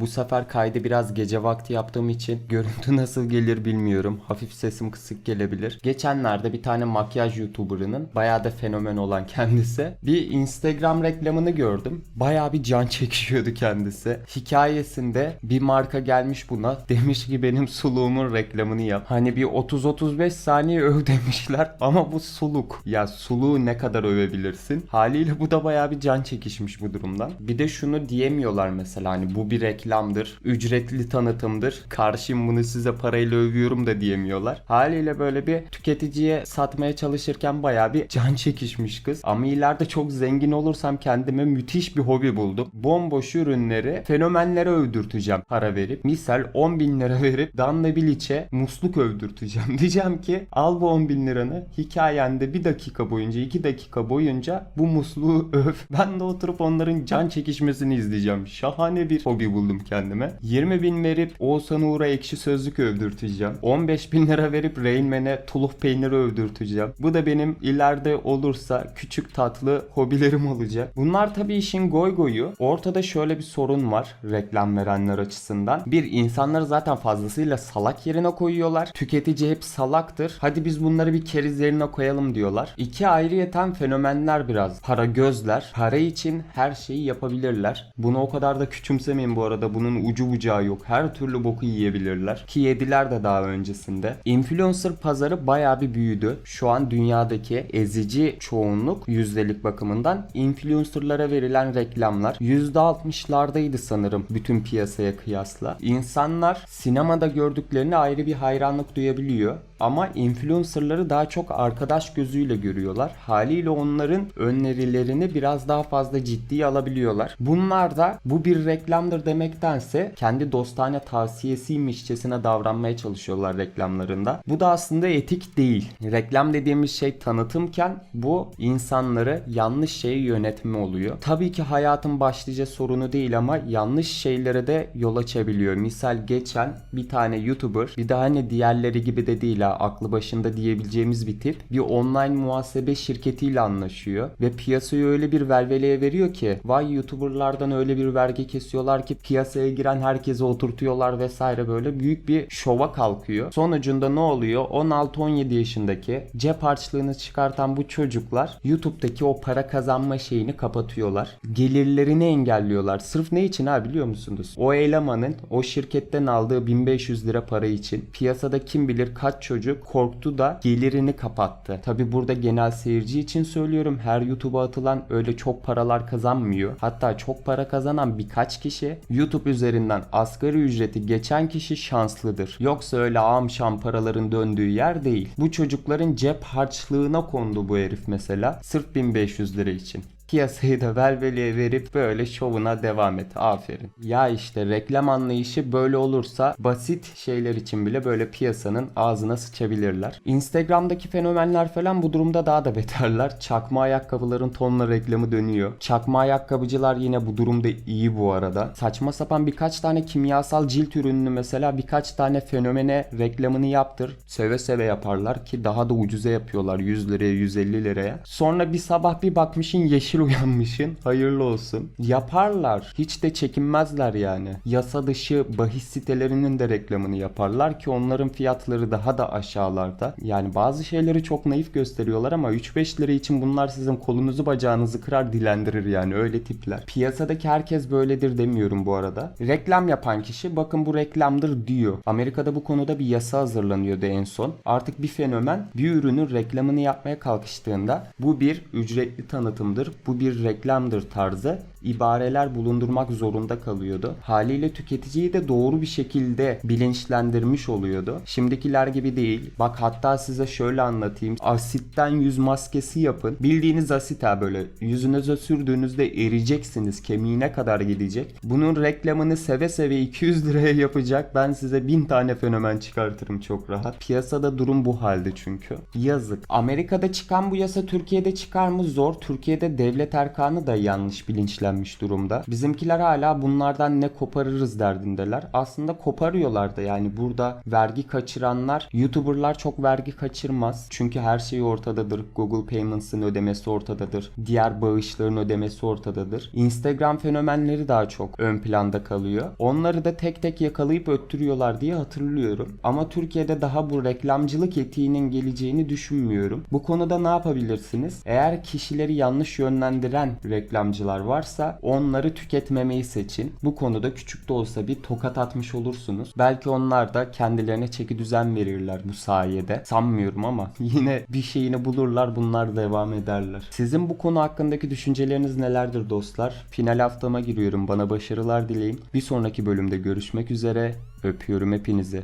Bu sefer kaydı biraz gece vakti yaptığım için görüntü nasıl gelir bilmiyorum. Hafif sesim kısık gelebilir. Geçenlerde bir tane makyaj YouTuber'ının bayağı da fenomen olan kendisi bir Instagram reklamını gördüm. Bayağı bir can çekişiyordu kendisi. Hikayesinde bir marka gelmiş buna demiş ki benim suluğumun reklamını yap. Hani bir 30-35 saniye öv demişler ama bu suluk. Ya suluğu ne kadar övebilirsin? Haliyle bu da bayağı bir can çekişmiş bu durumdan. Bir de şunu diyemiyorlar mesela hani bu bir reklamdır, ücretli tanıtımdır. Karşıyım bunu size parayla övüyorum da diyemiyorlar. Haliyle böyle bir tüketiciye satmaya çalışırken bayağı bir can çekişmiş kız. Ama ileride çok zengin olursam kendime müthiş bir hobi buldum. Bomboş ürünleri fenomenlere övdürteceğim para verip. Misal 10 bin lira verip Danla Bilic'e musluk övdürteceğim. Diyeceğim ki al bu 10 bin liranı hikayende bir dakika boyunca 2 dakika boyunca bu musluğu öv. Ben de oturup onların can çekişmesini izleyeceğim. Şahane bir hobi buldum kendime. 20 bin verip Oğuzhan Uğur'a ekşi sözlük övdürteceğim. 15 bin lira verip Rain Man'e tuluf peyniri övdürteceğim. Bu da benim ileride olursa küçük tatlı hobilerim olacak. Bunlar tabii işin goy goyu. Ortada şöyle bir sorun var reklam verenler açısından. Bir insanları zaten fazlasıyla salak yerine koyuyorlar. Tüketici hep salaktır. Hadi biz bunları bir keriz yerine koyalım diyorlar. İki ayrıyeten fenomenler biraz. Para gözler. Para için her şeyi yapabilirler. Bunu o kadar da küçümsemeyin bu arada. Bunun ucu bucağı yok. Her türlü boku yiyebilirler. Ki yediler de daha öncesinde. Influencer pazarı bayağı bir büyüdü. Şu an dünyadaki ezici çoğunluk yüzdelik bakımından influencerlara verilen reklamlar %60'lardaydı sanırım bütün piyasaya kıyasla. İnsanlar sinemada gördüklerini ayrı bir hayranlık duyabiliyor. Ama influencerları daha çok arkadaş gözüyle görüyorlar. Haliyle onların önerilerini biraz daha fazla ciddiye alabiliyorlar. Bunlar da bu bir reklamdır demektense kendi dostane tavsiyesiymişçesine davranmaya çalışıyorlar reklamlarında. Bu da aslında etik değil. Reklam dediğimiz şey tanıtımken bu insanları yanlış şeye yönetme oluyor. Tabii ki hayatın başlıca sorunu değil ama yanlış şeylere de yol açabiliyor. Misal geçen bir tane YouTuber bir de hani diğerleri gibi de değil aklı başında diyebileceğimiz bir tip bir online muhasebe şirketiyle anlaşıyor ve piyasayı öyle bir velveleye veriyor ki vay YouTuberlardan öyle bir vergi kesiyorlar ki piyasaya giren herkese oturtuyorlar vesaire böyle büyük bir şova kalkıyor. Sonucunda ne oluyor? 16-17 yaşındaki cep harçlığını çıkartan bu çocuklar YouTube'daki o para kazanma şeyini kapatıyorlar. Gelirlerini engelliyorlar. Sırf ne için ha biliyor musunuz? O elemanın o şirketten aldığı 1500 lira para için piyasada kim bilir kaç çocuk korktu da gelirini kapattı. Tabi burada genel seyirci için söylüyorum. Her YouTube'a atılan öyle çok paralar kazanmıyor. Hatta çok para kazanan birkaç kişi YouTube üzerinden asgari ücreti geçen kişi şanslıdır. Yoksa öyle am şam paraların döndüğü yer değil. Bu çocukların cep harçlığına kondu bu herif mesela. Sırf 1500 lira için. Piyasayı da velveleye verip böyle şovuna devam et. Aferin. Ya işte reklam anlayışı böyle olursa basit şeyler için bile böyle piyasanın ağzına sıçabilirler. Instagram'daki fenomenler falan bu durumda daha da beterler. Çakma ayakkabıların tonla reklamı dönüyor. Çakma ayakkabıcılar yine bu durumda iyi bu arada. Saçma sapan birkaç tane kimyasal cilt ürününü mesela birkaç tane fenomene reklamını yaptır. Seve seve yaparlar ki daha da ucuza yapıyorlar 100 liraya 150 liraya. Sonra bir sabah bir bakmışın yeşil uyanmışın hayırlı olsun. Yaparlar. Hiç de çekinmezler yani. Yasa dışı bahis sitelerinin de reklamını yaparlar ki onların fiyatları daha da aşağılarda. Yani bazı şeyleri çok naif gösteriyorlar ama 3-5 lira için bunlar sizin kolunuzu bacağınızı kırar dilendirir yani öyle tipler. Piyasadaki herkes böyledir demiyorum bu arada. Reklam yapan kişi bakın bu reklamdır diyor. Amerika'da bu konuda bir yasa hazırlanıyordu en son. Artık bir fenomen bir ürünün reklamını yapmaya kalkıştığında bu bir ücretli tanıtımdır. Bu bir reklamdır tarzı ibareler bulundurmak zorunda kalıyordu. Haliyle tüketiciyi de doğru bir şekilde bilinçlendirmiş oluyordu. Şimdikiler gibi değil. Bak hatta size şöyle anlatayım. Asitten yüz maskesi yapın. Bildiğiniz asit ha böyle. Yüzünüze sürdüğünüzde eriyeceksiniz. Kemiğine kadar gidecek. Bunun reklamını seve seve 200 liraya yapacak. Ben size 1000 tane fenomen çıkartırım çok rahat. Piyasada durum bu halde çünkü. Yazık. Amerika'da çıkan bu yasa Türkiye'de çıkar mı? Zor. Türkiye'de devlet erkanı da yanlış bilinçlendirmiş işlenmiş durumda. Bizimkiler hala bunlardan ne koparırız derdindeler. Aslında koparıyorlar da yani burada vergi kaçıranlar YouTuber'lar çok vergi kaçırmaz. Çünkü her şey ortadadır. Google Payments'ın ödemesi ortadadır. Diğer bağışların ödemesi ortadadır. Instagram fenomenleri daha çok ön planda kalıyor. Onları da tek tek yakalayıp öttürüyorlar diye hatırlıyorum. Ama Türkiye'de daha bu reklamcılık etiğinin geleceğini düşünmüyorum. Bu konuda ne yapabilirsiniz? Eğer kişileri yanlış yönlendiren reklamcılar varsa onları tüketmemeyi seçin. Bu konuda küçük de olsa bir tokat atmış olursunuz. Belki onlar da kendilerine çeki düzen verirler bu sayede. Sanmıyorum ama yine bir şeyini bulurlar bunlar devam ederler. Sizin bu konu hakkındaki düşünceleriniz nelerdir dostlar? Final haftama giriyorum. Bana başarılar dileyin. Bir sonraki bölümde görüşmek üzere. Öpüyorum hepinizi.